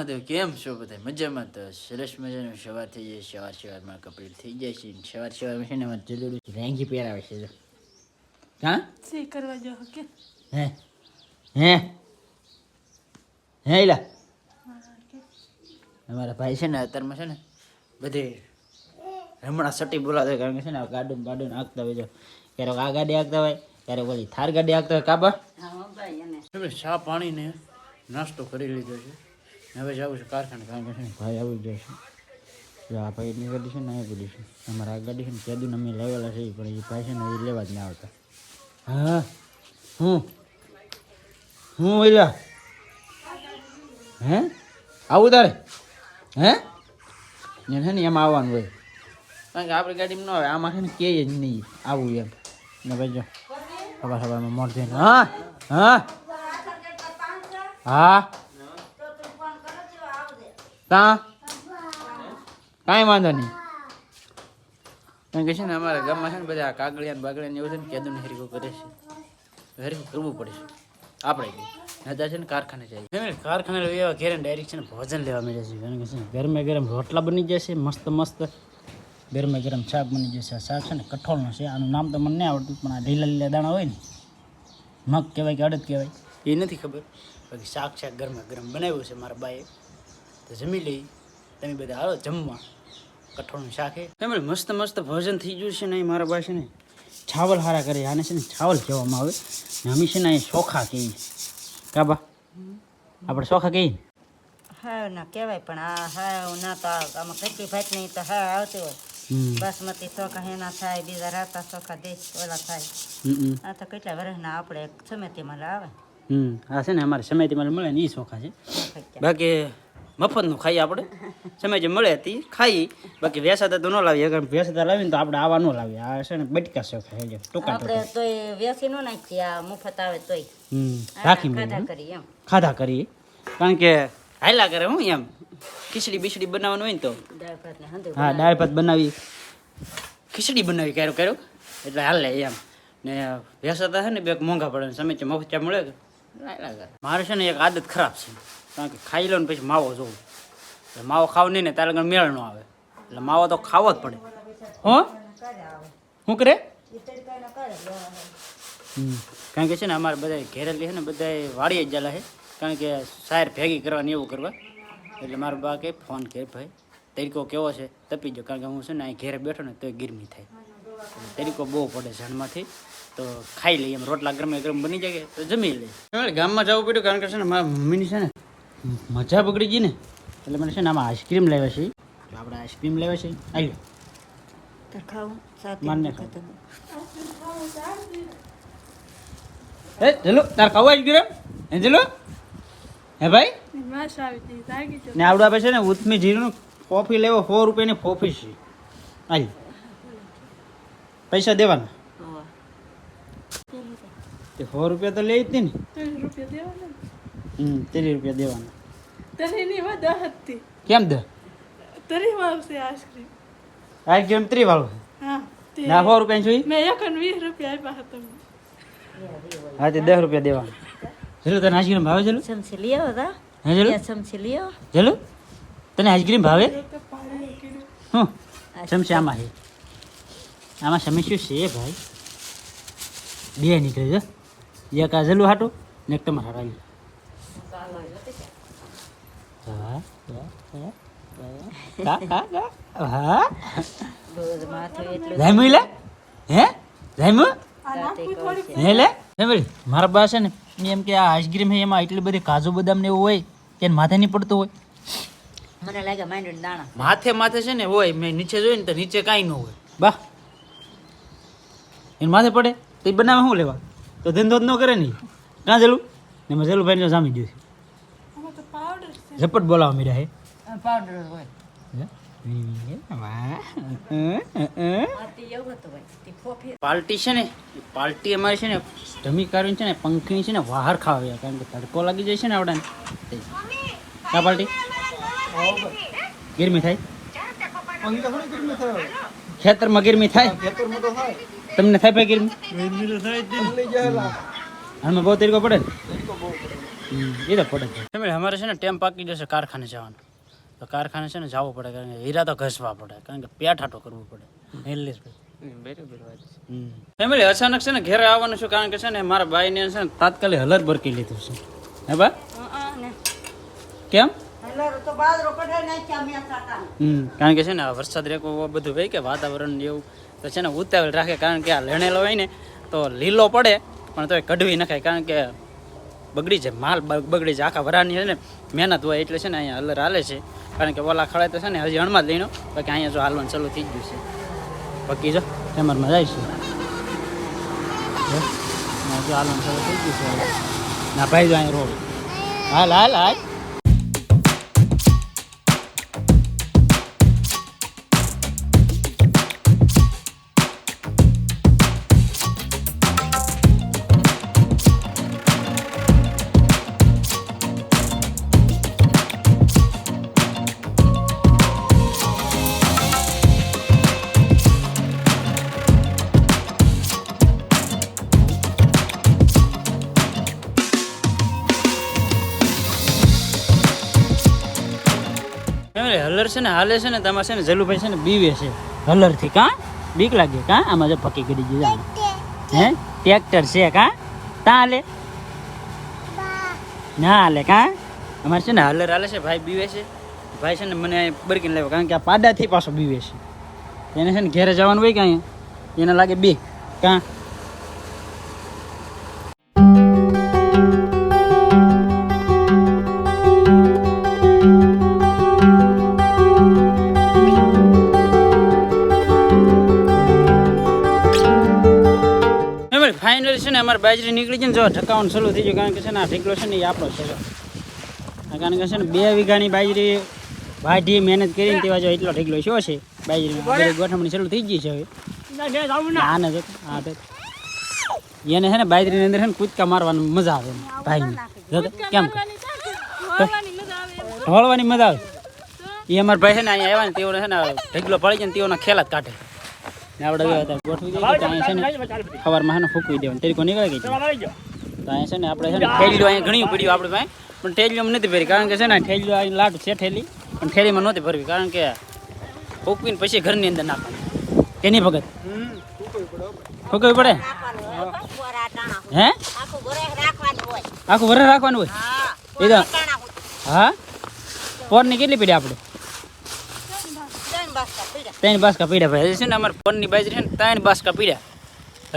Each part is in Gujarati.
મહાદેવ કેમ છો બધા? મજામાં તો સરસ મજાનું સવાર થઈ જાય સવાર સવારમાં કપડે થઈ જાય છે સવાર સવારમાં છે ને અમારે જલ્દી રેંગી પહેરાવે છે હા? સી કરવા જો કે? હે? હે? હે લા અમારા ભાઈ છે ને અત્યારમાં છે ને બધે હમણાં સટી બોલાવે કારણ કે છે ને ગાડું બાડું હાંકતા હોય જો. ક્યારેક આ ગાડી હાંકતા હોય ક્યારેક ઓલી થાર ગાડી હાંકતા હોય. કાબા? ચા પાણીને નાસ્તો કરી લીધો છે. હવે જવું છું કારખાને કારણ કે ભાઈ આવી જાય છે જો આ ભાઈની ગાડી છે ને આ ગાડી છે. અમારા આ ગાડી છે ને કેદું અમે લાવેલા છે પણ એ ભાઈ છે ને એ લેવા જ ના આવતા. હા? હું? હું ઓલા હે? આવું તારે? હે? ને છે ને એમાં આવવાનું હોય. કારણ કે આપણી ગાડીમાં ન આવે આમાં છે ને કે જ નહીં આવું એમ. ને ભાઈ જો ખબર ખબરમાં થઈને હા? હા? હા? તા? કાંઈ વાંધો નહીં. કારણ કે છે ને, અમારા ગામમાં છે ને બધા કાગળિયા ને બાગળિયા ને એવું છે ને, કેદું હરીકો કરે છે. હરીકો કરવું પડે છે. આપણે નતા છે ને, કારખાને જાય કારખાને એવા ઘેરે ડાયરેક્ટ છે ને, ભોજન લેવા મળે છે. કારણ કે છે ને, ગરમે ગરમ રોટલા બની જશે, મસ્ત મસ્ત. ગરમે ગરમ શાક બની જશે. આ શાક છે ને, કઠોળનું છે. આનું નામ તો મને નહીં આવડતું, પણ આ લીલા લીલા દાણા હોય ને, મગ કહેવાય કે અડદ કહેવાય, એ નથી ખબર. બાકી શાક શાક ગરમે ગરમ બનાવ્યું છે મારા બાએ. તો જમી લઈ. તમે બધા હાલો જમવા. કઠોળનું શાક ફેમિલી મસ્ત મસ્ત ભોજન થઈ ગયું છે ને મારા પાસે ને. છાવલ હારા કરે આને છે ને છાવલ કહેવામાં આવે. ને અમે છે ને અહીં ચોખા કહીએ. કાબા આપણે ચોખા કહીએ હા ના કહેવાય પણ આ હા ના તો આમાં કચ્છી ભાત નહીં તો હા આવતી હોય. બાસમતી ચોખા એના થાય બીજા રાતા ચોખા દેશ ઓલા થાય. આ તો કેટલા વર્ષના આપણે સમિતિમાં આવે હમ. આ છે ને અમારે સમયથી મળે ને એ ચોખા છે. બાકી મફતનું ખાઈએ આપણે. સમય જે મળે તે ખાઈ બાકી વેસાતા તો ન લાવીએ. અગર વેસાતા લાવીને તો આપણે આવા ન લાવીએ. આ છે ને બટકા છે જે ટૂંકા આપણે તો વેસી ન નાખીએ. આ મફત આવે તોય. હમ. રાખી ખાધા મેં કરી એમ. ખાધા કરીએ. કારણ કે હાલા કરે હું એમ. ખીચડી બીચડી બનાવવાનું હોય ને તો. હા દાળ ભાત બનાવી ખીચડી બનાવી ક્યારેક ક્યારેક એટલે હાલે એમ. ને વેસાતા છે ને બે મોંઘા પડે સમય મફત મળે કરે. મારે છે ને એક આદત ખરાબ છે. કારણ કે ખાઈ લો ને પછી માવો જોવો એટલે માવો ખાવ નહીં ને તારે આગળ મેળ ન આવે. એટલે માવો તો ખાવો જ પડે. હો? શું કરે. કારણ કે છે ને અમારે બધા ઘેરેલી છે ને બધા વાળીએ જ ચાલે છે કારણ કે સાયર ભેગી કરવાની એવું કરવા. એટલે મારો બા કે ફોન કે ભાઈ તરીકો કેવો છે? તપી ગયો. કારણ કે હું છે ને અહીં ઘેરે બેઠો ને તો ગીરમી થાય. તરીકો બહુ પડે ઝાડમાંથી. તો ખાઈ લઈએ. એમ રોટલા ગરમે ગરમ બની જાય તો જમી લઈએ. ગામમાં જવું પડ્યું કારણ કે છે ને મારા મમ્મીની છે ને મજા બગડી ગઈ ને? એટલે મને છે ને આમાં આઈસ્ક્રીમ લેવા છે. તો આપણે આઈસ્ક્રીમ લેવા છે. આવી માનને. હે ચલો તાર ખાવા આવી ગયો હે ચલો હે ભાઈ? આવી ને આવડું આપણે છે ને ઉત્મી જીરું કોફી લેવો સો રૂપિયાની કોફી છે. હાલ પૈસા દેવાના? સો રૂપિયા તો લઈ જ ને. રૂપિયા દેવાના. હમ ત્રીસ રૂપિયા દેવાના. તરી ની વધા હતી. કેમ દે? તરી વાવશે આઈસ્ક્રીમ. આ કેમ ત્રી વાળું હા ના સો રૂપિયા જોઈ? મેં એક વીસ રૂપિયા આપ્યા હતા તમને. હા તે દસ રૂપિયા દેવાના. ચલો તને આઈસ્ક્રીમ ભાવે ચલો સમસી લઈ આવો તા હે ચલો ચમચી લઈ આવો ચલો તને આઈસ્ક્રીમ ભાવે? હું ચમચી આમાં છે. આમાં સમસ્યું છે ભાઈ. બે નીકળે છે. એક આ જલું હાટું ને એક તમારે હાટાવી મારા બા છે ને એમ કે આ આઈસ્ક્રીમ છે એમાં એટલી બધી કાજુ બદામ ને એવું હોય કે માથે નહીં પડતું હોય મને લાગે માંડવી દાણા માથે માથે છે ને હોય, મેં નીચે જોયું ને તો નીચે કાંઈ ન હોય. બા. એને માથે પડે, તો એ બનાવે શું લેવા? તો ધંધો જ ન કરે નહીં કાં જલું ને એમાં જલું ભાઈને જામી ગયું આમાં તો પાવડર છે. ઝપટ બોલાવા મીરા હે. પાવડર હોય. પાર્ટી છે ને પાર્ટી અમારે છે ને ધમી કરવી છે ને પંખીની છે ને બહાર ખાવા કારણ કે તડકો લાગી જાય છે ને આવડાને. કા પાર્ટી? ગીરમી થાય. ખેતરમાં ગીરમી થાય? તમને થાય ભાઈ ગરમી? હાલમાં બહુ તરીકો પડે ને? એ તો પડે ફેમિલી અમારે છે ને ટેમ પાકી જશે કારખાને જવાનું. તો કારખાને છે ને જવું પડે કારણ કે હીરા તો ઘસવા પડે કારણ કે પેઠાટો કરવું પડે. ફેમિલી અચાનક છે ને ઘેરે આવવાનું છું કારણ કે છે ને મારા ભાઈને છે ને તાત્કાલિક હલર બરકી લીધું છે. હે બા? કેમ? કારણ કે છે ને વરસાદ રેકો બધું ભાઈ કે વાતાવરણ ને એવું. તો છે ને ઉતાવળ રાખે કારણ કે આ લેણેલો હોય ને તો લીલો પડે. પણ તોય કઢવી નખાય કારણ કે બગડી જાય માલ બગડી જાય. આખા વરાની છે ને મહેનત હોય એટલે છે ને અહીંયા હલર હાલે છે. કારણ કે ઓલા ખળાય તો છે ને હજી હણમાં જ લઈનો બાકી અહીંયા જો હાલવાનું ચાલુ થઈ ગયું છે. બાકી જો ટેમરમાં જાય છે. જો, હાલવાનું ચાલુ થઈ ગયું છે. ના ભાઈ જો અહીંયા રોડ. હાલ હાલ હાલ. હલર છે ને, હાલે છે ને તમારે છે ને જલુભાઈ છે ને બીવે છે. હલરથી કા? બીક લાગે કા? આમાં જો પકી કરી દીધા હે? ટ્રેક્ટર છે કા? તા હાલે. ના હાલે કા? અમારે છે ને હલર હાલે છે, ભાઈ બીવે છે. ભાઈ છે ને મને બરકીને લાવ્યો, કારણ કે આ પાડાથી પાછો બીવે છે. એને છે ને ઘેરે જવાનું હોય કાંઈ એને લાગે બીક કા? ને અમારે બાજરી નીકળી છે ને જો ઠકાવાનું સલું થઈ ગયું કારણ કે છે ને આ ઢીકલો છે ને એ આપણો છે કારણ કે છે ને બે વીઘાની બાજરી વાઢી મહેનત કરીને તેવા જો એટલો ઢીકલો શો છે. બાજરી ગોઠવણી ચાલુ થઈ ગઈ છે હવે. આને જો હા તો. એને છે ને બાજરીની અંદર છે ને કૂદકા મારવાની મજા આવે ભાઈને કેમ હોવાની મજા આવે ઢોળવાની મજા આવે. એ અમારા ભાઈ છે ને અહીંયા આવ્યા ને તેઓને છે ને ઢીકલો પડી જાય ને તેઓના ખેલા જ કાઢે. હતા ગોઠવી દઈએ અહીંયા છે ને સવારમાં છે ને ફૂકવી દેવાનું. તેરી નીકળે ગઈ તો અહીંયા છે ને આપણે છે ને અહીંયા ઘણી પડ્યું આપણે પાસે. પણ ઠેલીઓમાં નથી ભરી કારણ કે છે ને ઠેલીઓ અહીં લાટ છે ઠેલી પણ ઠેલીમાં નહોતી ભરવી કારણ કે ફૂકવીને પછી ઘરની અંદર નાખવાની. એની ભગત? ફૂકવી પડે? હે? આખું ઘરે રાખવાનું હોય? એ તો હા? પોરની કેટલી પડી આપણે? ત્રણ બાસકા પીડ્યા ભાઈ. હજી છે ને અમારે પનની બાજરી છે ને ત્રણ બાસકા પીડ્યા.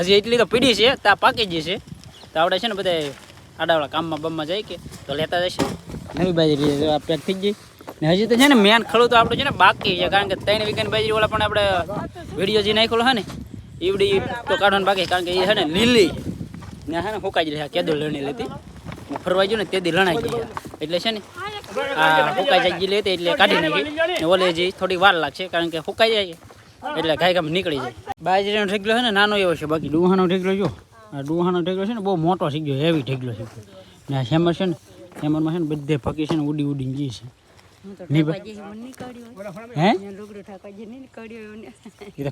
હજી એટલી તો પીડી છે, તા પાકી જ છે. તો આપણે છે ને બધા આડાવાળા કામમાં બમમાં જાય કે, તો લેતા જશે. નવી બાજરી પેક થઈ ગઈ. ને હજી તો છે ને મેન ખડું તો આપણું છે ને બાકી છે, કારણ કે ત્રણ વીકેન્ડ બાજરી વાળા પણ આપણે વીડિયો જે નાખેલો હે ને, ઈવડી તો કાઢવાનું બાકી કારણ કે એ છે ને લીલી. ને હે ને હુકાઈ જ રહ્યા કેદો લણી લેતી હું ફરવા ગયો ને, તે દી લણાઈ ગઈ એટલે છે ને આ હુકાઈ જાય ગયેલી હતી એટલે કાઢી નાખી. ઓલે હજી થોડી વાર લાગશે કારણ કે સુકાઈ જાય એટલે ગાય ગામ નીકળી જાય. બાજરીનો ઢેકલો છે ને નાનો એવો છે બાકી ડુહાનો ઢેકલો જો. આ ડુહાનો ઢેકલો છે ને બહુ મોટો થઈ ગયો હેવી ઢેકલો છે. ને આ હેમર છે ને શેમરમાં છે ને બધે ફકી છે ને ઉડી ઉડીને જઈ છે. હે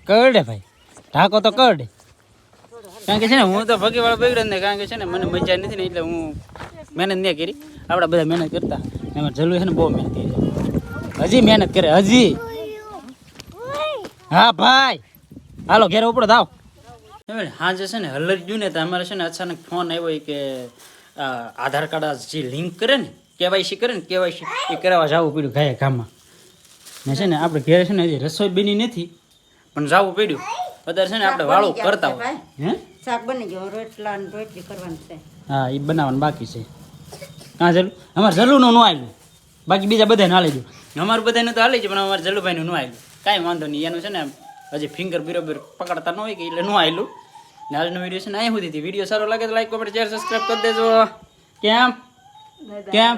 કરડે ભાઈ. ઢાકો તો કરડે. કારણ કે છે ને હું તો ભગી વાળો બગડે ને કારણ કે છે ને મને મજા નથી ને એટલે હું મહેનત નહીં કરી. આપણા બધા મહેનત કરતા. એમાં જલુ છે ને બહુ મહેનતી છે. હજી મહેનત કરે હજી. હા ભાઈ. હાલો ઘેર ઉપડો થાવ હા જે છે ને હલર ગયું ને તો અમારે છે ને અચાનક ફોન આવ્યો કે આધાર કાર્ડ જે લિંક કરે ને કેવાયસી કરે ને કેવાયસી એ કરાવવા જવું પડ્યું ગાયે ગામમાં. ને છે ને આપણે ઘરે છે ને હજી રસોઈ બની નથી પણ જવું પડ્યું. અત્યારે છે ને આપણે વાળું કરતા હોય. હે? શાક બની ગયો રોટલા ને રોટલી કરવાની છે. હા એ બનાવવાનું બાકી છે. કાં જલું અમારે જલુનું નો આવ્યું બાકી બીજા બધા ના લઈ અમારું બધાનું તો હાલી જ પણ અમારે જલુભાઈનું નો આવ્યું કાંઈ વાંધો નહીં એનું છે ને હજી ફિંગર બરોબર પકડતા ન હોય કે એટલે ન આવેલું ને આજનો વીડિયો છે ને અહીં સુધી વીડિયો સારો લાગે તો લાઈક કોમેન્ટ શેર સબસ્ક્રાઈબ કરી દેજો. કેમ? કેમ?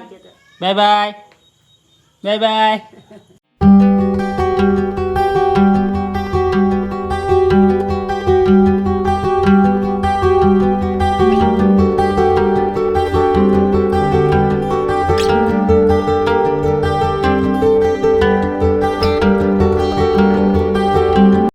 Bye bye bye bye